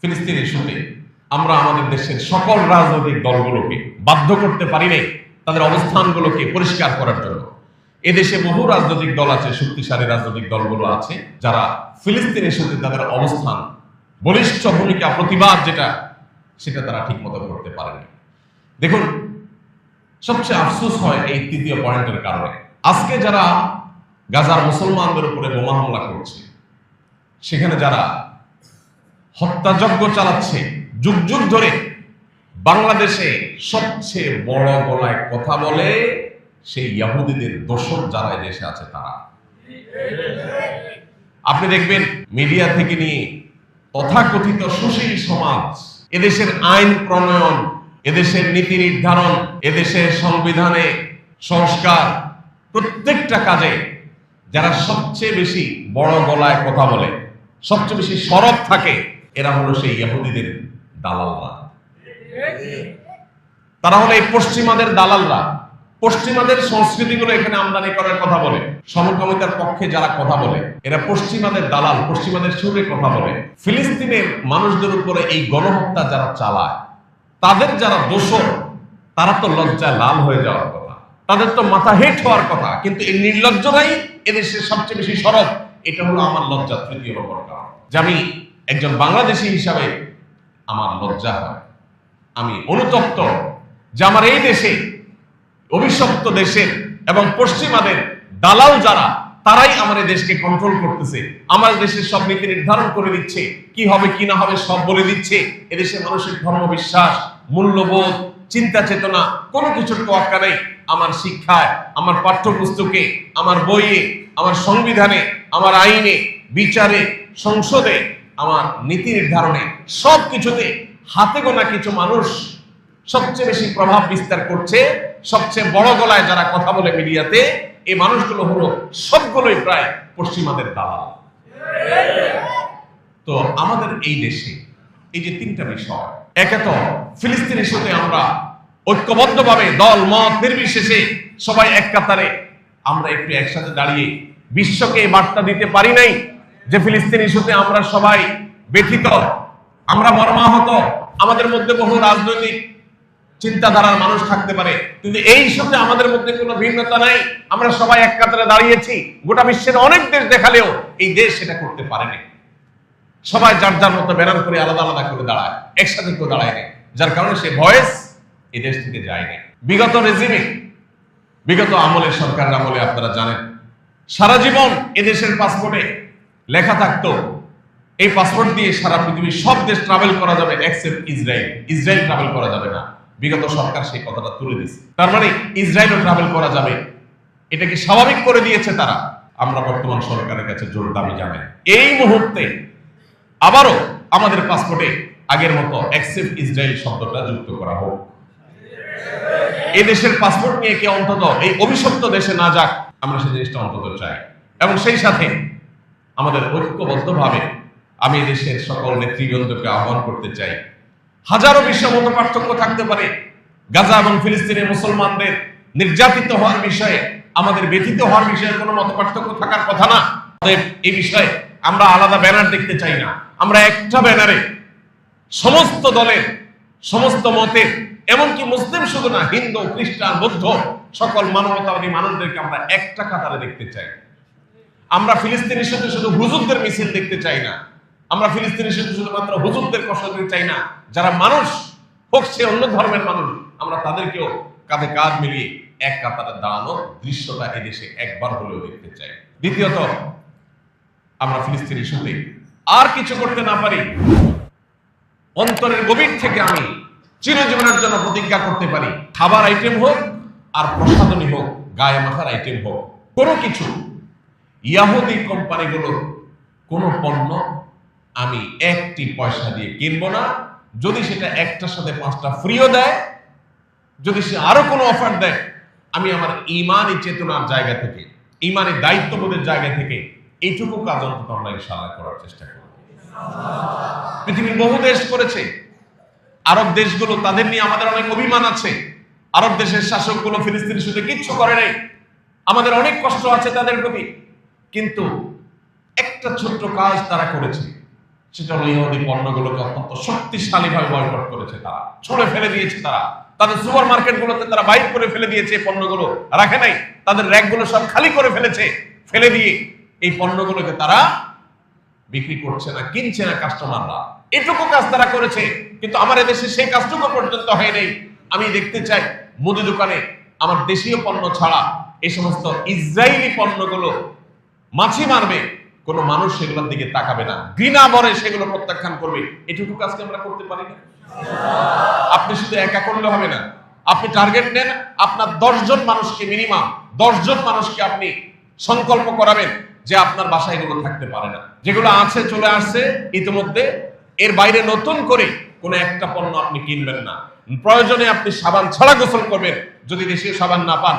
ফিলিস্তিন ইস্যুতে আমরা আমাদের দেশের সকল রাজনৈতিক দলগুলোকে বাধ্য করতে পারি নাই তাদের অবস্থানগুলোকে পরিষ্কার করার জন্য। এদেশে বহু রাজনৈতিক দল আছে, শক্তিশালী রাজনৈতিক দলগুলো আছে, যারা ফিলিস্তিন ইস্যুতে তাদের অবস্থান, বলিষ্ঠ ভূমিকা, প্রতিবাদ যেটা, সেটা তারা ঠিক মতো করতে পারেনি দেখুন, সবচেয়ে আফসোস হয় এই তৃতীয় পয়েন্টের কারণে। আজকে যারা গাজার মুসলমানদের উপরে বোমা হামলা করছে, সেখানে যারা হত্যাযজ্ঞ চালাচ্ছে। যুগ যুগ ধরে বাংলাদেশে সবচেয়ে বড় গলায় কথা বলে সেই ইয়াহুদিদের দোষর যারা দেশে আছে তারা। আপনি দেখবেন, মিডিয়া থেকে নিয়ে তথাকথিত সুশীল সমাজ, এদেশের আইন প্রণয়ন, এদেশের নীতি নির্ধারণ, এদেশের সংবিধানে সংস্কার, প্রত্যেকটা কাজে যারা সবচেয়ে বেশি বড় গলায় কথা বলে, সবচেয়ে বেশি সরব থাকে এরা হলো সেই ইহুদিদের দালালরা। তারা হলো এই পশ্চিমাদের দালালরা। পশ্চিমাদের সংস্কৃতিগুলো এখানে আমদানি করার কথা বলে। সমকামিতার পক্ষে যারা কথা বলে এরা পশ্চিমাদের দালাল পশ্চিমাদের সুরে কথা বলে। ফিলিস্তিনের মানুষদের উপরে এই গণহত্যা যারা চালায় তাদের যারা দোষর তারা তো লজ্জায় লাল হয়ে যাওয়ার কথা। তাদের তো মাথা হেট হওয়ার কথা। কিন্তু এই নির্লজ্জরাই এদেশের সবচেয়ে বেশি সরব। এটা হলো আমার লজ্জা তৃতীয় নম্বর কারণ। যে আমি একজন বাংলাদেশি হিসাবে আমার লজ্জা হয়। আমি অনুতপ্ত যে আমার এই দেশে, অভিশপ্ত দেশের এবং পশ্চিমাদের দালাল যারা, তারাই আমার দেশকে কন্ট্রোল করতেছে। আমার দেশের সব নীতি নির্ধারণ করে দিচ্ছে। কি হবে, কি না হবে, সব বলে দিচ্ছে। এদেশের মানুষের ধর্ম বিশ্বাস মূল্যবোধ, চিন্তা চেতনা, কোনো কিছুর তোয়াক্কা নেই। আমার শিক্ষায়, আমার পাঠ্যপুস্তকে, আমার বইয়ে, আমার সংবিধানে, আমার আইনে, বিচারে, সংসদে আমার নীতি নির্ধারণে সব কিছুতে হাতে গোনা কিছু মানুষ সবচেয়ে বেশি প্রভাব বিস্তার করছে, সবচেয়ে বড় গলায় যারা কথা বলে মিডিয়াতে, এই মানুষগুলো হলো সবগুলোই প্রায় পশ্চিমাদের দালাল। তো আমাদের এই দেশে এই যে তিনটা বিষয়, একে তো ফিলিস্তিন ইস্যুতে আমরা ঐক্যবদ্ধভাবে দল, মত নির্বিশেষে সবাই এক কাতারে, আমরা একটু একসাথে দাঁড়িয়ে বিশ্বকে বার্তা দিতে পারি নাই যে ফিলিস্তিন ইস্যুতে আমরা সবাই ব্যথিত, আমরা মর্মাহত, আমাদের মধ্যে বহু রাজনৈতিক চিন্তাধারার মানুষ থাকতে পারে। কিন্তু এই সাথে আমাদের মধ্যে কোনো ভিন্নতা নাই। আমরা সবাই এক কাতারে দাঁড়িয়েছি। গোটা বিশ্বের অনেক দেশ দেখালেও এই দেশ সেটা করতে পারেনি। সবাই যার যার মতো ব্যানার করে আলাদা আলাদা করে দাঁড়ায়, একসাথে কেউ দাঁড়ায় নেই যার কারণে সে ভয়েস এই দেশ থেকে যায়নি। বিগত রেজিমে, বিগত আমলের সরকার আমলে আপনারা জানেন, সারা জীবন এদেশের পাসপোর্টে লেখা থাকতো, এই পাসপোর্ট দিয়ে সারা পৃথিবীর সব দেশ ট্রাভেল করা যাবে এক্সেপ্ট ইসরায়েল ইসরায়েল ট্রাভেল করা যাবে না। বিগত সরকার সেই কথাটা তুলে দিয়েছে। তার মানে ইসরায়েলও ট্রাভেল করা যাবে। এটাকে স্বাভাবিক করে দিয়েছে তারা। আমরা বর্তমান সরকারের কাছে জোর দাবি জানাই। এই মুহূর্তে আবারও আমাদের পাসপোর্টে আগের মতো অ্যাকসেপ্ট ইসরায়েল শব্দটা যুক্ত করা হোক। এই দেশের পাসপোর্ট নিয়ে কে অন্তত এই অভিশপ্ত দেশে না যাক, আমরা সেই জিনিসটা অন্তত চাই। এবং সেই সাথে আমাদের ঐক্যবদ্ধভাবে আমি দেশের সকল নেতৃবৃন্দকে আহ্বান করতে চাই। হাজারো বিশ্ব মত পার্থক্য থাকতে পারে। গাজা এবং ফিলিস্তিনের মুসলমানদের নির্যাতিত হওয়ার বিষয়ে, আমাদের ব্যথিত হওয়ার বিষয়ে কোনো মত পার্থক্য থাকার কথা না। এই বিষয়ে আমরা আলাদা ব্যানার দেখতে চাই না। আমরা একটা ব্যানারে সমস্ত দলের, সমস্ত মতের, এমনকি মুসলিম শুধু না, হিন্দু, খ্রিস্টান, বৌদ্ধ, সকল মানবতাবাদী মানুষদেরকে আমরা একটা কাতারে দেখতে চাই। আমরা ফিলিস্তিনের সাথে শুধু হুজুরদের মিছিল দেখতে চাই না। আমরা ফিলিস্তিনের সাথে শুধুমাত্র হুজুরদের কষ্ট দিতে চাই না। যারা মানুষ হোক, সে অন্য ধর্মের মানুষ, আমরা তাদেরকেও কাঁধে কাঁধ মিলিয়ে এক কাতারে দাঁড়ানোর দৃশ্যটা এদেশে একবার হলেও দেখতে চাই। দ্বিতীয়ত, আমরা ফিলিস্তিন সাথে আর কিছু করতে না পারি। অন্তরের গভীর থেকে আমি চিরজীবনের জন্য প্রতিজ্ঞা করতে পারি। খাবার আইটেম হোক আর প্রসাধনী হোক, গায়ে মাথার আইটেম হোক, কোনো কিছু ইয়াহুদি কোম্পানিগুলোর কোনো পণ্য আমি একটি পয়সা দিয়ে কিনবো না। যদি সেটা একটার সাথে পাঁচটা ফ্রিও দেয়, যদি সে আরও কোনো অফার দেয়, আমি আমার ইমানি চেতনার জায়গা থেকে, ইমানি দায়িত্ববোধের জায়গা থেকে এইটুকু কাজ অন্তত আমরা ইনশাআল্লাহ করার চেষ্টা করব। পৃথিবীর বহু দেশ করেছে। আরব দেশগুলো তাদের নিয়ে আমাদের অনেক অভিমান আছে। আরব দেশের শাসকগুলো ফিলিস্তিন শুধু কিচ্ছু করে নাই। আমাদের অনেক কষ্ট আছে তাদের প্রতি। কিন্তু একটা ছোট্ট কাজ তারা করেছে। সেটা হলো ইহুদি পণ্যগুলোকে অত্যন্ত শক্তিশালী ভাবে বয়কট করেছে তারা। ছড়ে ফেলে দিয়েছে তারা। তাদের সুপার মার্কেটগুলোতে তারা বাইক করে ফেলে দিয়েছে পণ্যগুলো। রাখে নাই। তাদের র্যাকগুলো সব খালি করে ফেলেছে। ফেলে দিয়ে এই পণ্যগুলোকে তারা বিক্রি করছে না, কিনছে না কাস্টমাররা এটুকু কাজ তারা করেছে। কিন্তু আমার দেশে সেই কাজটুকু পর্যন্ত হয় নাই। আমি দেখতে চাই, মুদি দোকানে আমার দেশীয় পণ্য ছাড়া এই সমস্ত ইসরায়েলি পণ্যগুলো মাছি মারবে। কোনো মানুষ সেগুলোর দিকে তাকাবে না। ঘৃণা ভরে সেগুলো প্রত্যাখ্যান করবে। এটুকু কাজকে আমরা করতে পারি না? আপনি শুধু একা করলে হবে না। আপনি টার্গেট নেন, আপনার দশজন মানুষকে মিনিমাম দশজন মানুষকে আপনি সংকল্প করাবেন যে আপনার বাসায় এগুলো থাকতে পারে না। যেগুলো আছে, চলে আসছে, ইতিমধ্যে এর বাইরে নতুন করে কোনো একটা পণ্য আপনি কিনবেন না। প্রয়োজনে আপনি সাবান ছাড়া গোসল করবেন। যদি দেশীয় সাবান না পান,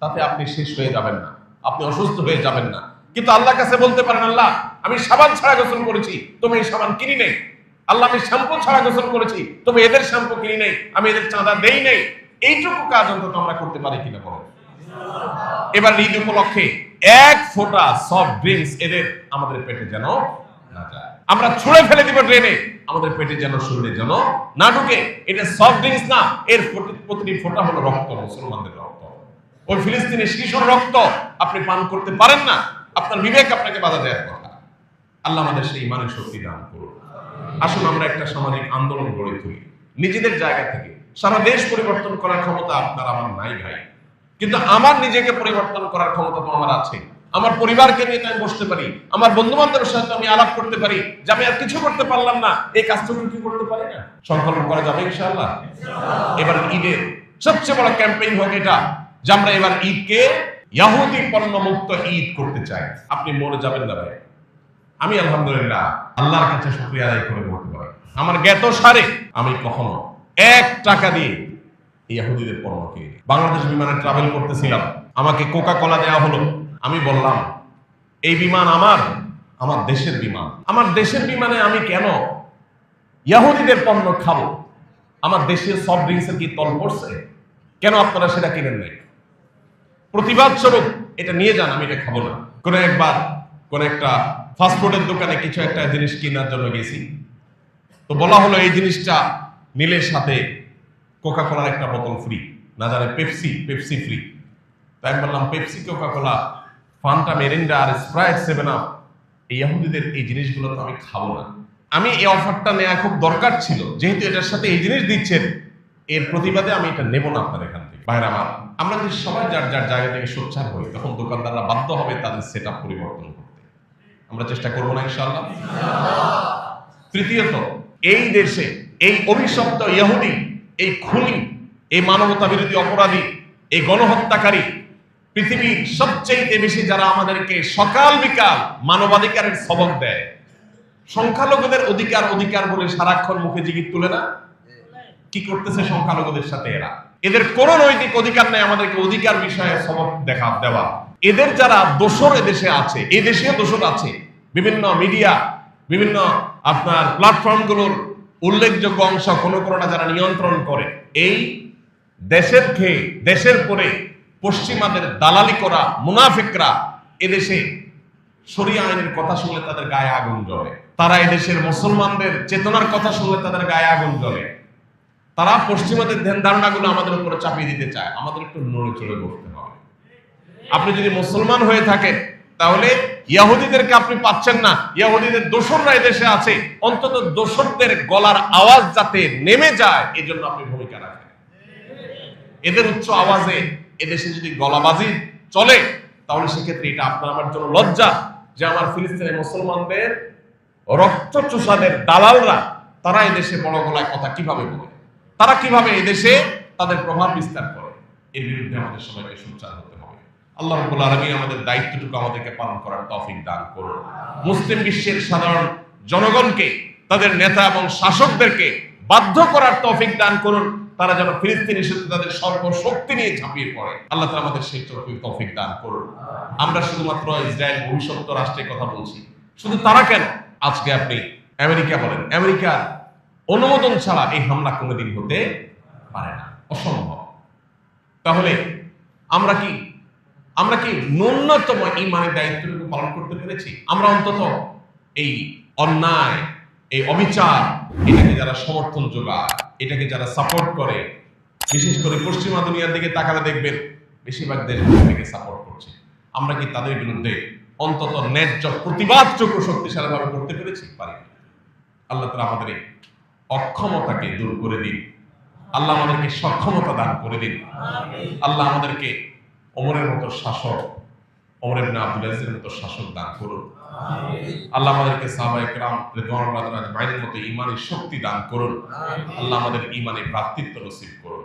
তাতে আপনি শেষ হয়ে যাবেন না। আপনি অসুস্থ হয়ে যাবেন না। কিন্তু আল্লাহ কাছে বলতে পারেন, আল্লাহ, আমি সাবান ছাড়া গোসল করেছি, তুমি এই সাবান কিনি নেই। আল্লাহ, আমি শ্যাম্পু ছাড়া গোসল করেছি, তুমি এদের শ্যাম্পু কিনি নেই, আমি এদের চাঁদা দেই নেই। এইটুকু কাজ অন্তত আমরা করতে পারি কিনা বলো? এবার ঈদ উপলক্ষে এক ফোঁটা সফট ড্রিঙ্কস এদের আমাদের পেটে যেন না যায়। আমরা ছুঁড়ে ফেলে দিব ড্রেনে আমাদের পেটে যেন শরীরে যেন না ঢুকে। এটা সফট ড্রিঙ্কস না, এর প্রতিটি ফোঁটা হলো রক্ত, মুসলমানদের রক্ত। ওই ফিলিস্তিনের শিশুর রক্ত আপনি পান করতে পারেন না। আপনার বিবেক আপনাকে বাধা দেওয়ার কথা আল্লাহ আমাদের সেই ইমানের শক্তি দান করুন। আসুন আমরা একটা সামাজিক আন্দোলন গড়ে তুলি। নিজেদের জায়গা থেকে। সারা দেশ পরিবর্তন করার ক্ষমতা আপনার, আমার নাই ভাই। কিন্তু আমার নিজেকে পরিবর্তন করার ক্ষমতা তো আমার আছে। আমার পরিবারকে নিয়ে আমি বসতে পারি। আমার বন্ধু বান্ধবের সাথে আমি আলাপ করতে পারি। যে আমি আর কিছু করতে পারলাম না। এই কাজটুকু কি করতে পারি না? সংকল্প করা যাবে ইনশাআল্লাহ? এবার ঈদের সবচেয়ে বড় ক্যাম্পেইন হোক এটা। যে আমরা এবার ঈদকে ইয়াহুদি পণ্য মুক্ত ঈদ করতে চাই আপনি মরে যাবেন না ভাই। আমি আলহামদুলিল্লাহ আল্লাহর কাছে শুকরিয়া আদায় করে বলতে পারি। আমার জ্ঞাত সারে, আমি কখনো এক টাকা দিয়ে এই ইহুদিদের পণ্য কিনি বাংলাদেশ বিমানে ট্রাভেল করতেছিলাম। আমাকে কোকা কোলা দেওয়া হলো। আমি বললাম, এই বিমান আমার আমার দেশের বিমান। আমার দেশের বিমানে আমি কেন ইয়াহুদিদের পণ্য খাব? আমার দেশের সফট ড্রিঙ্কসের কি তল পড়ছে? কেন আপনারা সেটা কিনেন নাই? প্রতিবাদ স্বরূপ এটা নিয়ে যান, আমি এটা খাব না। কোন একবার, কোন একটা ফাস্টফুডের দোকানে কিছু একটা জিনিস কেনার জন্য গেছি। তো বলা হলো এই জিনিসটা নীলের সাথে কোকা কোলার একটা বোতল ফ্রি না জানে পেপসি পেপসি ফ্রি তাই আমি বললাম Pepsi Coca Cola Fanta Mirinda আর স্প্রাইট সেভেন আপ এই ইহুদিদের এই জিনিসগুলো তো আমি খাব না। আমি এই অফারটা নেওয়া খুব দরকার ছিল। যেহেতু এটার সাথে এই জিনিস দিচ্ছেন, এর প্রতিবাদে আমি এটা নেব না আপনার এখান থেকে বাইরে আমার। যদি সবাই যার যার জায়গা থেকে সোচ্চার হই, তখন দোকানদাররা বাধ্য হবে তাদের সেট পরিবর্তন করতে। আমরা চেষ্টা করব না, ইনশাআল্লাহ। তৃতীয়ত, এই দেশে, এই অভিশপ্ত ইহুদি, এই খুনি, এই মানবতা বিরোধী অপরাধী, এই গণহত্যাকারী, পৃথিবীর সবচেয়ে বেশি যারা আমাদেরকে সকাল বিকাল মানবাধিকারের সবক দেয়, সংখ্যালঘুদের অধিকার অধিকার বলে সারাক্ষণ মুখে জিগির তুলে না? কি করতেছে সংখ্যালঘুদের সাথে এরা? এদের কোন নৈতিক অধিকার নেই, আমাদেরকে অধিকার বিষয়ে সবক দেখা, দেওয়া। এদের যারা দোষর এদেশে আছে এই দেশেও দোষর আছে। বিভিন্ন মিডিয়া, বিভিন্ন আপনার প্ল্যাটফর্মগুলোর উল্লেখযোগ্য অংশ কোনো কোনোটা যারা নিয়ন্ত্রণ করে, এই দেশের খেয়ে দেশের পরে পশ্চিমাদের দালালি করা মুনাফিকরা এদেশে শরিয়া আইনের কথা শুনলে তাদের গায়ে আগুন জ্বলে। তারা এদেশের মুসলমানদের চেতনার কথা শুনলে তাদের গায়ে আগুন জ্বলে। তারা পশ্চিমাদের ধ্যান ধারণাগুলো আমাদের উপরে চাপিয়ে দিতে চায়। আমাদের একটু নড়ে চড়ে বসতে হবে। আপনি যদি মুসলমান হয়ে থাকেন, তাহলে ইয়াহুদিদেরকে আপনি পাচ্ছেন না। ইয়াহুদিদের দোসররা এদেশে আছে। অন্তত দোসরদের গলার আওয়াজ যাতে নেমে যায়, এজন্য আপনি ভূমিকা রাখেন। এদের উচ্চ আওয়াজে এদেশে যদি গলাবাজি চলে, তাহলে সেক্ষেত্রে এটা আপনার আমার জন্য লজ্জা যে আমার ফিলিস্তিনের মুসলমানদের রক্ত চুষাদের দালালরা, তারা এদেশে বড় গলায় কথা কীভাবে বলে? তারা কীভাবে এদেশে তাদের প্রভাব বিস্তার করে? এর বিরুদ্ধে আমাদের সবাইকে সোচ্চার হতে হবে। আল্লাহ রাব্বুল আলামিন আমাদের দায়িত্বটুকু আমাদেরকে পালন করার তৌফিক দান করুন। মুসলিম বিশ্বের সাধারণ জনগণকে, তাদের নেতা এবং শাসকদেরকে বাধ্য করার তৌফিক দান করুন। তারা যেন ফিলিস্তিনি সাথে তাদের সর্বশক্তি নিয়ে ঝাঁপিয়ে পড়ে। আল্লাহ তাআলা আমাদের সেই তৌফিক তৌফিক দান করুন। আমরা শুধুমাত্র ইসরায়েল ভবিষ্যৎ রাষ্ট্রের কথা বলছি। শুধু তারা কেন? আজকে আপনি আমেরিকা বলেন। আমেরিকার অনুমোদন ছাড়া এই হামলা কোনোদিন হতে পারে না। অসম্ভব। তাহলে আমরা কি আমরা কি ন্যূনতম ইমানের দায়িত্বটুকু পালন করতে পেরেছি? আমরা অন্তত এই অন্যায়, এই অবিচার, এটাকে যারা সমর্থন যোগায়, এটাকে যারা সাপোর্ট করে, বিশেষ করে পশ্চিমা দুনিয়ার দিকে তাকালে দেখবেন বেশিরভাগ দেশ থেকে সাপোর্ট করছে। আমরা কি তাদের বিরুদ্ধে অন্তত ন্যায্য প্রতিবাদযোগ্য শক্তিশালীভাবে করতে পেরেছি? পারি আল্লাহ তালা আমাদের এই অক্ষমতাকে দূর করে দিন। আল্লাহ আমাদেরকে সক্ষমতা দান করে দিন। আল্লাহ আমাদেরকে অমরের মতো শাসক অমরের না আব্দুল মতো শাসক দান করুন। আল্লাহ আমাদেরকে সাহাবা রিদওয়ানুল্লাহ মতো ইমানের শক্তি দান করুন। আল্লাহ আমাদের ইমানে ভ্রাতৃত্ব নসিব করুন।